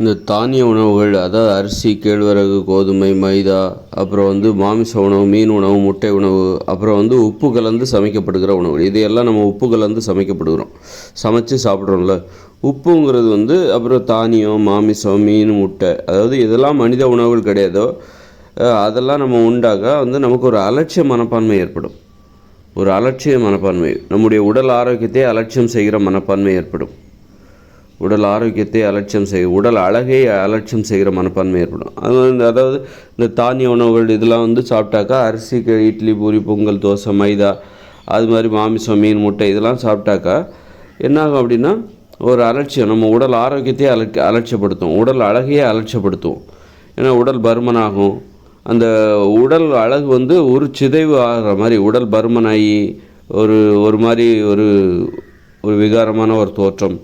இந்த தானிய உணவுகள் அதாவது அரிசி கேழ்வரகு கோதுமை மைதா அப்புறம் வந்து மாமிச உணவு மீன் உணவு முட்டை உணவு அப்புறம் வந்து உப்பு கலந்து சமைக்கப்படுகிற உணவுகள். இதையெல்லாம் நம்ம உப்பு கலந்து சமைக்கப்படுகிறோம். சமைச்சு சாப்பிட்றோம்ல. உப்புங்கிறது வந்து அப்புறம் தானியம் மாமிசம் மீன் முட்டை. அதாவது இதெல்லாம் மனித உணவுகள் கிடையாதோ. அதெல்லாம் நம்ம உண்டாக வந்து நமக்கு ஒரு அலட்சிய மனப்பான்மை ஏற்படும். ஒரு அலட்சிய மனப்பான்மை. நம்முடைய உடல் ஆரோக்கியத்தை அலட்சியம் செய்கிற மனப்பான்மை ஏற்படும். உடல் ஆரோக்கியத்தை அலட்சியம் செய்ய உடல் அழகை அலட்சியம் செய்கிற மனப்பான்மை ஏற்படும். அது வந்து அதாவது இந்த தானிய உணவுகள் இதெல்லாம் வந்து சாப்பிட்டாக்கா அரிசி க- இட்லி பூரி பொங்கல் தோசை மைதா அது மாதிரி மாமிசம் மீன் முட்டை இதெல்லாம் சாப்பிட்டாக்கா என்னாகும் அப்படின்னா ஒரு அலட்சியம் நம்ம உடல் ஆரோக்கியத்தை அல அலட்சியப்படுத்தும். உடல் அழகையே அலட்சியப்படுத்தும். ஏன்னா உடல் பருமனாகும். அந்த உடல் அழகு வந்து ஒரு சிதைவு ஆகிற மாதிரி உடல் பருமனாகி ஒரு ஒரு மாதிரி ஒரு ஒரு விகாரமான ஒரு தோற்றம்.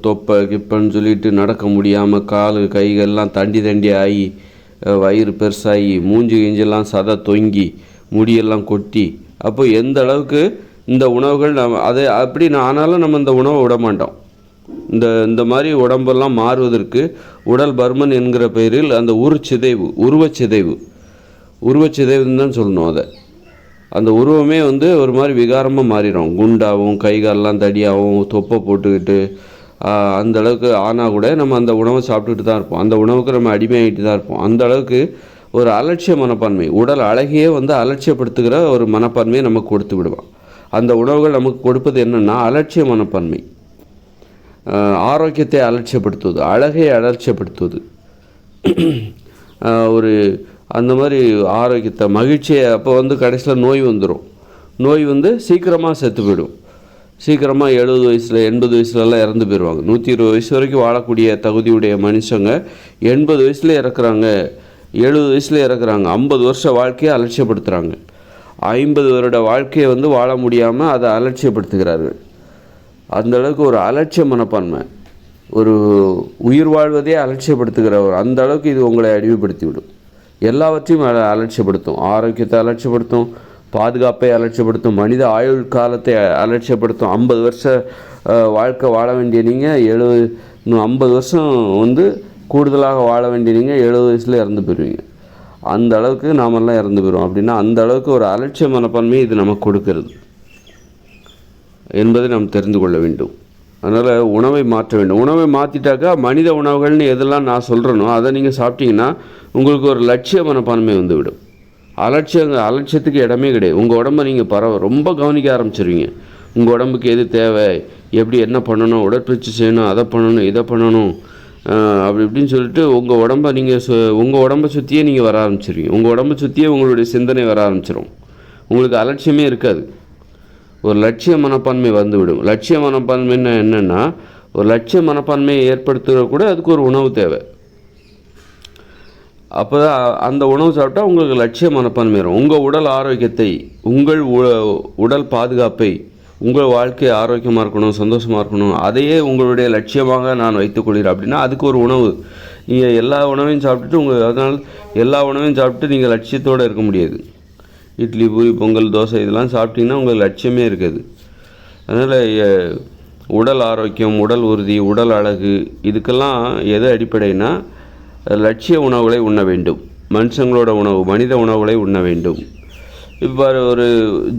தொப்பை கிப்பன்னு சொல்லிட்டு நடக்க முடியாமல் கால் கைகள்லாம் தண்டி தண்டி ஆகி வயிறு பெருசாகி மூஞ்சி கிஞ்செல்லாம் சதை தொங்கி முடியெல்லாம் கொட்டி. அப்போ எந்த அளவுக்கு இந்த உணவுகள் நம்ம அதை அப்படி ஆனாலும் நம்ம இந்த உணவை விட மாட்டோம். இந்த இந்த மாதிரி உடம்பெல்லாம் மாறுவதற்கு உடல் பர்மன் என்கிற பெயரில் அந்த உருச்சிதைவு உருவச்சிதைவு. உருவச்சிதைவுன்னு தான் சொல்லணும் அதை. அந்த உருவமே வந்து ஒரு மாதிரி விகாரமாக மாறிடும். குண்டாகவும் கை காலெல்லாம் தடியாகவும் தொப்பை போட்டுக்கிட்டு அந்த அளவுக்கு ஆனால் கூட நம்ம அந்த உணவை சாப்பிட்டுட்டு தான் இருப்போம். அந்த உணவுக்கு நம்ம அடிமையாகிட்டு தான் இருப்போம். அந்த அளவுக்கு ஒரு அலட்சிய மனப்பான்மை உடல் அழகையே வந்து அலட்சியப்படுத்துகிற ஒரு மனப்பான்மையை நமக்கு கொடுத்து விடுவான். அந்த உணவுகள் நமக்கு கொடுப்பது என்னென்னா அலட்சிய மனப்பான்மை. ஆரோக்கியத்தை அலட்சியப்படுத்துவது அழகை அலட்சியப்படுத்துவது. ஒரு அந்த மாதிரி ஆரோக்கியத்தை மகிழ்ச்சியை அப்போ வந்து கடைசியில் நோய் வந்துடும் நோய் வந்து சீக்கிரமாக செத்து போயிடும். சீக்கிரமாக எழுபது வயசில் எண்பது வயசுலலாம் இறந்து போயிடுவாங்க நூற்றி இருபது வயசு வரைக்கும் வாழக்கூடிய தகுதியுடைய மனுஷங்க எண்பது வயசில் இறக்குறாங்க. எழுபது வயசில் இறக்குறாங்க. ஐம்பது வருஷ வாழ்க்கையை அலட்சியப்படுத்துகிறாங்க ஐம்பது வருட வாழ்க்கையை வந்து வாழ முடியாமல் அதை அலட்சியப்படுத்துகிறார்கள். அந்தளவுக்கு ஒரு அலட்சிய மனப்பான்மை ஒரு உயிர் வாழ்வதே அலட்சியப்படுத்துகிற ஒரு அந்த அளவுக்கு இது உங்களை அடிமைப்படுத்தி விடும் எல்லாவற்றையும் அலட்சியப்படுத்தும். ஆரோக்கியத்தை அலட்சியப்படுத்தும். பாதுகாப்பை அலட்சியப்படுத்தும். மனித ஆயுள் காலத்தை அலட்சியப்படுத்தும். ஐம்பது வருஷ வாழ்க்கை வாழ வேண்டிய நீங்கள் எழுபது இன்னும் ஐம்பது வருஷம் வந்து கூடுதலாக வாழ வேண்டிய நீங்கள் எழுபது வயசில் இறந்து போயிடுவீங்க அந்த அளவுக்கு நாமெல்லாம் இறந்து போயிடுவோம் அப்படின்னா அந்த அளவுக்கு ஒரு அலட்சிய மனப்பான்மையை இது நமக்கு கொடுக்கிறது என்பதை நாம் தெரிந்து கொள்ள வேண்டும். அதனால் உணவை மாற்ற வேண்டும். உணவை மாற்றிட்டாக்கா மனித உணவுகள்னு எதெல்லாம் நான் சொல்கிறேனோ அதை நீங்கள் சாப்பிட்டீங்கன்னா உங்களுக்கு ஒரு லட்சிய மனப்பான்மை வந்துவிடும். அலட்சியம் அலட்சியத்துக்கு இடமே கிடையாது. உங்கள் உடம்ப நீங்கள் பரவ ரொம்ப கவனிக்க ஆரம்பிச்சிருவீங்க. உங்கள் உடம்புக்கு எது தேவை எப்படி என்ன பண்ணணும் உடற்பயிற்சி செய்யணும் அதை பண்ணணும் இதை பண்ணணும் அப்படி இப்படின்னு சொல்லிட்டு உங்கள் உடம்ப நீங்கள் சு உங்கள் உடம்பை சுற்றியே நீங்கள் வர ஆரம்பிச்சிருவீங்க. உங்கள் உடம்பை சுற்றியே உங்களுடைய சிந்தனை வர ஆரம்பிச்சிடும் உங்களுக்கு அலட்சியமே இருக்காது. ஒரு லட்சிய மனப்பான்மை வந்துவிடும். லட்சிய மனப்பான்மைன்னா என்னென்னா ஒரு லட்சிய மனப்பான்மையை ஏற்படுத்துகிற கூட அதுக்கு ஒரு உணவு தேவை. அப்போ அந்த உணவு சாப்பிட்டா உங்களுக்கு லட்சிய மனப்பான்மை வரும். உங்கள் உடல் ஆரோக்கியத்தை உங்கள் உ- உடல் பாதுகாப்பை உங்கள் வாழ்க்கை ஆரோக்கியமாக இருக்கணும் சந்தோஷமாக இருக்கணும் அதையே உங்களுடைய லட்சியமாக நான் வைத்துக்கொள்கிறேன் அப்படின்னா அதுக்கு ஒரு உணவு. நீங்கள் எல்லா உணவையும் சாப்பிட்டுட்டு உங்கள் அதனால் எல்லா உணவையும் சாப்பிட்டு நீங்கள் லட்சியத்தோடு இருக்க முடியாது. இட்லி பூரி பொங்கல் தோசை இதெல்லாம் சாப்பிட்டிங்கன்னா உங்களுக்கு லட்சியமே இருக்காது. அதனால் உடல் ஆரோக்கியம் உடல் உறுதி உடல் அழகு இதுக்கெல்லாம் எது அடிப்படைனா லட்சிய உணவுகளை உண்ண வேண்டும். மனுஷங்களோட உணவு மனித உணவுகளை உண்ண வேண்டும். இப்போ ஒரு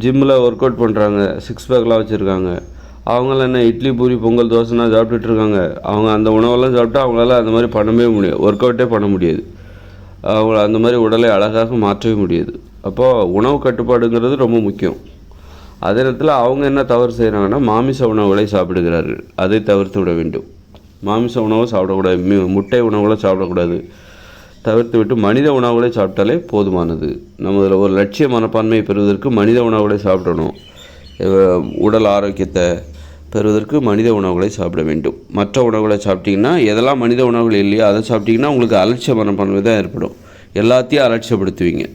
ஜிம்மில் ஒர்க் அவுட் பண்ணுறாங்க சிக்ஸ் பேக்லாம் வச்சுருக்காங்க. அவங்களாம் என்ன இட்லி பூரி பொங்கல் தோசைனா சாப்பிட்டுட்டு இருக்காங்க. அவங்க அந்த உணவெல்லாம் சாப்பிட்டா அவங்களால அந்த மாதிரி பண்ணவே முடியாது ஒர்க் அவுட்டே பண்ண முடியாது. அவங்கள அந்த மாதிரி உடலை அழகாக மாற்றவே முடியாது. அப்போது உணவு கட்டுப்பாடுங்கிறது ரொம்ப முக்கியம். அதே நேரத்தில் அவங்க என்ன தவறு செய்கிறாங்கன்னா மாமிச உணவுகளை சாப்பிடுகிறார்கள். அதை தவிர்த்து விட வேண்டும். மாமிச உணவை சாப்பிடக்கூடாது. முட்டை உணவுகளை சாப்பிடக்கூடாது. தவிர்த்து விட்டு மனித உணவுகளை சாப்பிட்டாலே போதுமானது. நம்ம இதில் ஒரு லட்சிய மனப்பான்மையை பெறுவதற்கு மனித உணவுகளை சாப்பிடணும். உடல் ஆரோக்கியத்தை பெறுவதற்கு மனித உணவுகளை சாப்பிட வேண்டும். மற்ற உணவுகளை சாப்பிட்டிங்கன்னா எதெல்லாம் மனித உணவுகள் இல்லையோ அதை சாப்பிட்டிங்கன்னா உங்களுக்கு அலட்சிய மனப்பான்மை தான் ஏற்படும். எல்லாத்தையும் அலட்சியப்படுத்துவீங்க.